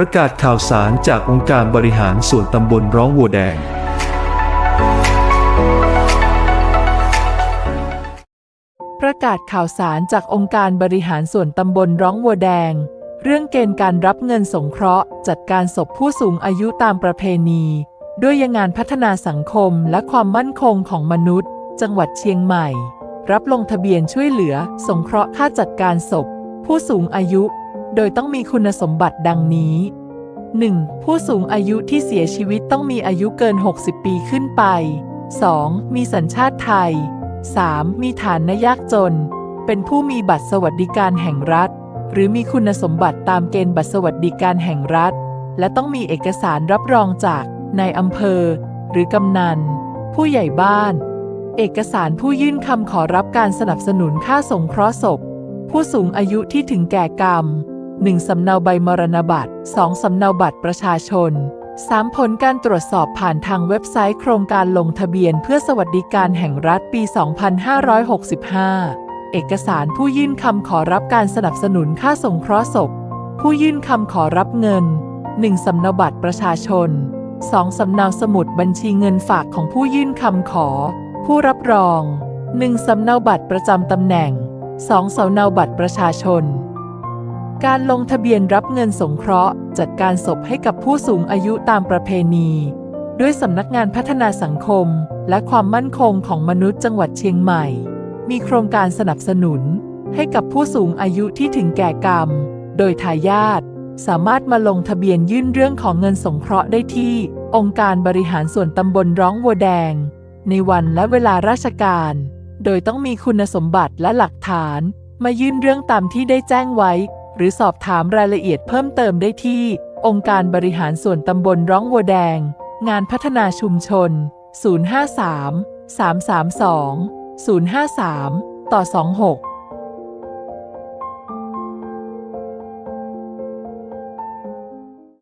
ประกาศข่าวสารจากองค์การบริหารส่วนตำบลร้องวัวแดง ประกาศข่าวสารจากองค์การบริหารส่วนตำบลร้องวัวแดง เรื่องเกณฑ์การรับเงินสงเคราะห์ จัดการศพผู้สูงอายุตามประเพณี ด้วยยังงานพัฒนาสังคมและความมั่นคงของมนุษย์ จังหวัดเชียงใหม่ รับลงทะเบียนช่วยเหลือ สงเคราะห์ค่าจัดการศพ ผู้สูงอายุ โดยต้องมีคุณสมบัติดังนี้ 1. ผู้สูงอายุที่เสียชีวิตต้องมีอายุเกิน 60 ปีขึ้นไป 2. มีสัญชาติไทย 3. มีฐานนยากจน เป็นผู้มีบัตรสวัสดิการแห่งรัฐ หรือมีคุณสมบัติตามเกณฑ์บัตรสวัสดิการแห่งรัฐ และต้องมีเอกสารรับรองจากนายอำเภอ หรือกำนัน ผู้ใหญ่บ้าน เอกสารผู้ยื่นคำขอรับการสนับสนุนค่าสงเคราะห์ศพ ผู้สูงอายุที่ถึงแก่กรรม 1. สำเนาใบมรณบัตร 2. สำเนาบัตรประชาชน 3. ผลการตรวจสอบผ่านทางเว็บไซต์โครงการลงทะเบียนเพื่อสวัสดิการแห่งรัฐปี 2565 เอกสารผู้ยื่นคำขอรับการสนับสนุนค่าสงเคราะห์ศพ ผู้ยื่นคำขอรับเงิน 1. สำเนาบัตรประชาชน 2. สำเนาสมุดบัญชีเงินฝากของผู้ยื่นคำขอ ผู้รับรอง 1. สำเนาบัตรประจำตำแหน่ง 2. สำเนาบัตรประชาชน การลงทะเบียนรับเงินสงเคราะห์ จัดการศพให้กับผู้สูงอายุตามประเพณี ด้วยสำนักงานพัฒนาสังคม และความมั่นคงของมนุษย์จังหวัดเชียงใหม่ มีโครงการสนับสนุน ให้กับผู้สูงอายุที่ถึงแก่กรรม โดยทายาทสามารถมาลงทะเบียนยื่นเรื่องของเงินสงเคราะห์ได้ที่ องค์การบริหารส่วนตำบลร้องวัวแดง ในวันและเวลาราชการ โดยต้องมีคุณสมบัติและหลักฐาน มายื่นเรื่องตามที่ได้แจ้งไว้ หรือสอบถามรายละเอียดเพิ่มเติมได้ที่ องค์การบริหารส่วนตำบลร้องวัวแดง งานพัฒนาชุมชน 053 332 053 ต่อ 26